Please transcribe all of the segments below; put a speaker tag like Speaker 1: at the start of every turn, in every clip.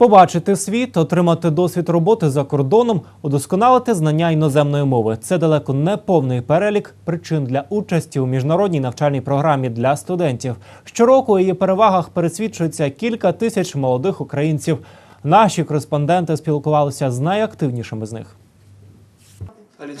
Speaker 1: Побачити світ, отримати досвід роботи за кордоном, удосконалити знання іноземної мови це далеко не повний перелік причин для участі у міжнародній навчальній програмі для студентів. Щороку у її перевагах пересвідчується кілька тисяч молодих українців. Наші кореспонденти спілкувалися з найактивнішими з них.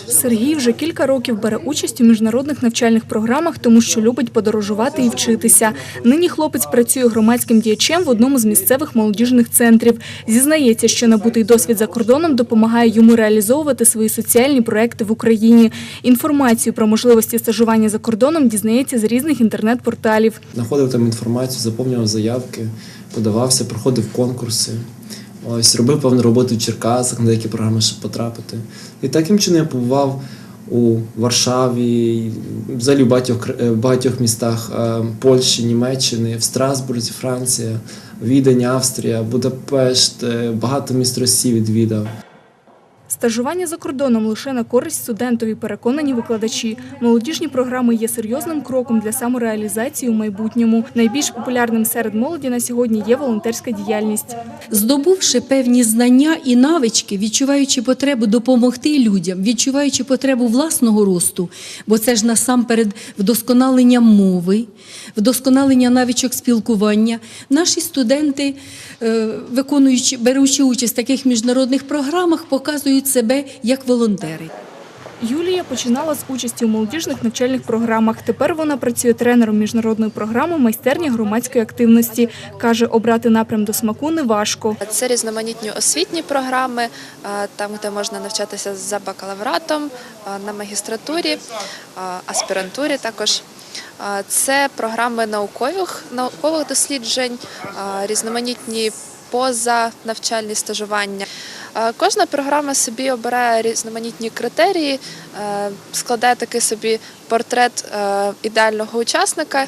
Speaker 2: Сергій вже кілька років бере участь у міжнародних навчальних програмах, тому що любить подорожувати і вчитися. Нині хлопець працює громадським діячем в одному з місцевих молодіжних центрів. Зізнається, що набутий досвід за кордоном допомагає йому реалізовувати свої соціальні проекти в Україні. Інформацію про можливості стажування за кордоном дізнається з різних інтернет-порталів.
Speaker 3: Знаходив там інформацію, заповнював заявки, подавався, проходив конкурси. Ось робив певну роботу в Черкасах, на деякі програми, щоб потрапити. І таким чином я побував у Варшаві, взагалі в багатьох, е, багатьох містах е, Польщі, Німеччини, в Страсбурзі, Франція, Відень, Австрія, Будапешт, е, багато міст Росії відвідав.
Speaker 2: Стажування за кордоном лише на користь студентові, переконані викладачі. Молодіжні програми є серйозним кроком для самореалізації у майбутньому. Найбільш популярним серед молоді на сьогодні є волонтерська діяльність.
Speaker 4: здобувши певні знання і навички, відчуваючи потребу допомогти людям, відчуваючи потребу власного росту, бо це ж насамперед вдосконалення мови, вдосконалення навичок спілкування. Наші студенти, е, виконуючи, беручи участь в таких міжнародних програмах, показують себе як волонтери.
Speaker 2: Юлія починала з участі у молодіжних навчальних програмах. Тепер вона працює тренером міжнародної програми майстерня громадської активності. Каже, обрати напрям до смаку не важко.
Speaker 5: Це різноманітні освітні програми, там, де можна навчатися за бакалавратом, на магістратурі, аспірантурі також. Це програми наукових, наукових досліджень, різноманітні позанавчальні стажування. Е, Кожна програма собі обирає різноманітні критерії, е, складає такий собі портрет е, ідеального учасника.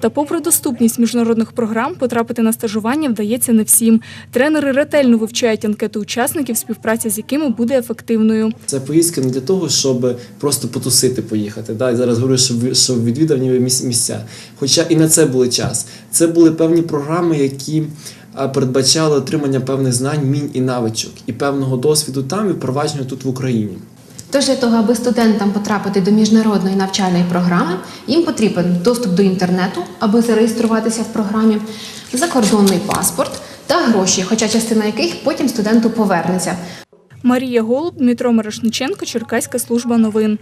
Speaker 2: Та попри доступність міжнародних програм, потрапити на стажування вдається не всім. Тренери ретельно вивчають анкети учасників, співпраця з якими буде ефективною.
Speaker 3: Це поїздка не для того, щоб просто потусити, поїхати. Да? Зараз говорю, щоб, відвідав ніби місця. Хоча і на це були час. Це були певні програми, які передбачали отримання певних знань, мінь і навичок, і певного досвіду там і впровадження тут в Україні.
Speaker 6: Тож для того, аби студентам потрапити до міжнародної навчальної програми, їм потрібен доступ до інтернету, аби зареєструватися в програмі, закордонний паспорт та гроші, хоча частина яких потім студенту повернеться.
Speaker 2: Марія Голуб, Дмитро Мирошниченко, Черкаська служба новин.